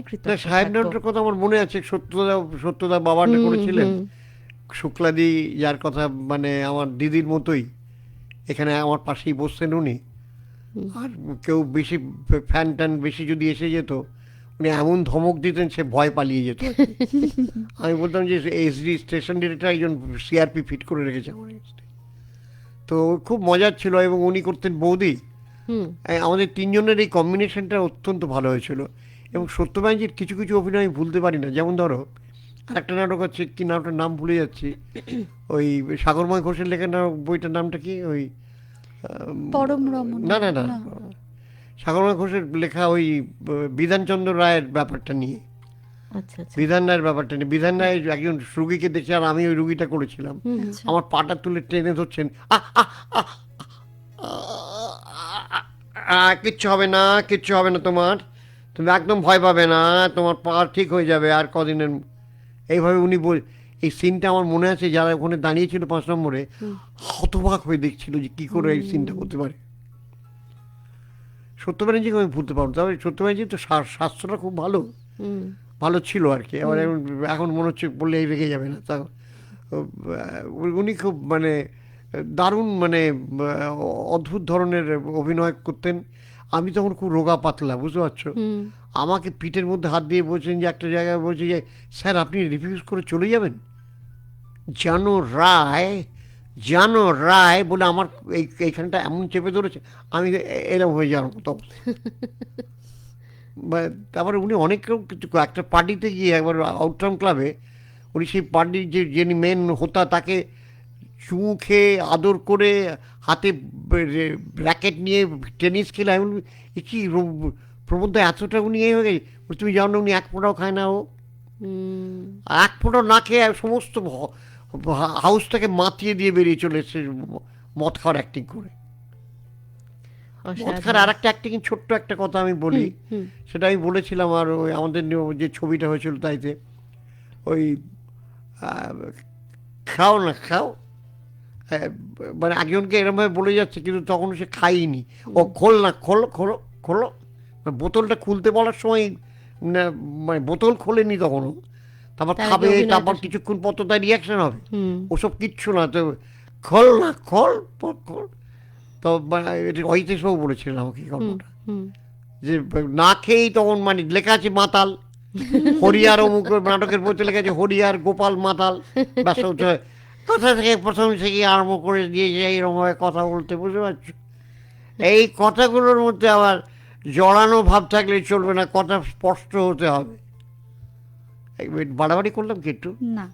জানাই কৃতজ্ঞ সাহেব থাকব। কথা আমার মনে আছে সত্যদা সত্যদা বাবাটা করেছিলেন। শুক্লাদি যার কথা মানে আমার দিদির মতোই এখানে আমার পাশেই বসতেন উনি। আর কেউ বেশি ফ্যান ট্যান বেশি যদি এসে যেত উনি এমন ধমক দিতেন সে ভয় পালিয়ে যেত। আমি বলতাম যে এসডি স্টেশন ডিরেক্টর একজন সিআরপি ফিট করে রেখেছে আমার তো খুব মজার ছিল এবং উনি করতেন বৌদি। আমাদের তিনজনের এই কম্বিনেশনটা অত্যন্ত ভালো হয়েছিল। এবং সত্যবাঞ্জির কিছু কিছু অভিনয় আমি ভুলতে পারি না। যেমন ধরো একটা নাটক হচ্ছে কি নাটকের নাম ভুলে যাচ্ছি। ওই সাগরময় ঘোষের লেখা নাটক বইটার নামটা কি? ওই পরম না না না। সাগরময় ঘোষের লেখা ওই বিধানচন্দ্র রায়ের ব্যাপারটা নিয়ে। আচ্ছা আচ্ছা। বিধান রায়ের ব্যাপারটা নিয়ে। বিধান রায় একজন রুগীকে দেখে আর আমি ওই রুগীটা করেছিলাম। আচ্ছা। আমার পাটা তুলে টেনে ধরছেন। কিচ্ছু হবে না কিচ্ছু হবে না তোমার। তুমি একদম ভয় পাবে না তোমার পা ঠিক হয়ে যাবে আর কদিনের এইভাবে উনি বল এই সিনটা আমার মনে আছে যারা ওখানে দাঁড়িয়েছিল পাঁচ নম্বরে হতবাক হয়ে দেখছিল যে কী করে এই সিনটা হতে পারে। সত্যবাণীজিকে আমি ভুলতে পারব তবে সত্যবাণীজি তো শা- স্বাস্থ্যটা খুব ভালো। ভালো ছিল আর কি। এবার এখন এখন মনে হচ্ছে বললে এই রেগে যাবে না তা উনি খুব মানে দারুণ মানে অদ্ভুত ধরনের অভিনয় করতেন। আমি তখন খুব রোগা পাতলা বুঝতে পারছ? আমাকে পিঠের মধ্যে হাত দিয়ে বলছেন যে একটা জায়গায় বলছে যে স্যার আপনি রিফিউজ করে চলে যাবেন? জানো রায় জানো রায় বলে আমার এই এইখানটা এমন চেপে ধরেছে আমি এরকম হয়ে যাওয়ার মতো তারপরে উনি অনেক একটা পার্টিতে গিয়ে একবার আউটটাউন ক্লাবে উনি সেই পার্টির যে যিনি মেন হোতা তাকে চুমু খেয়ে আদর করে হাতে র্যাকেট নিয়ে টেনিস খেলে। আমি এ কি প্রবন্ধ এতটা উনি হয়ে গেছে? তুমি জানো উনি এক ফোঁটাও খায় না ও? এক ফোঁটা না খেয়ে সমস্ত হাউসটাকে মাতিয়ে দিয়ে বেরিয়ে চলে এসেছে মদ খাওয়ার অ্যাক্টিং করে। মদ। খাওয়ার আর একটা অ্যাক্টিং ছোট্ট একটা কথা আমি বলি। সেটা আমি বলেছিলাম আর ওই আমাদের যে ছবিটা হয়েছিল তাইতে। ওই খাও না খাও মানে একজনকে এরমভাবে বলে যাচ্ছে কিন্তু তখন সে খাইনি। ও খোল না খোল খোলো খোলো। মানে বোতলটা খুলতে বলার সময় মানে বোতল খোলেনি তখনও। তারপর খাবে তারপর কিছুক্ষণ পর তো তার রিয়াকশন হবে। ওসব কিচ্ছু না তো খোল না খোল খোল তো মানে এটা অহিতেশ বাবু বলেছিলেন আমাকে গল্পটা। যে না খেয়েই তখন মানে লেখা আছে মাতাল। হরিয়ার অমুক নাটকের বইতে লেখা আছে হরিয়ার গোপাল মাতাল। ব্যাস কথা থেকে প্রথম থেকে আরম্ভ করে দিয়ে যে এইরকমভাবে কথা বলতে বুঝতে পারছ? এই কথাগুলোর মধ্যে আবার জড়ানো ভাব থাকলে চলবে না, কথা স্পষ্ট হতে হবে। এই বাড়াবাড়ি করলাম কি একটু? না।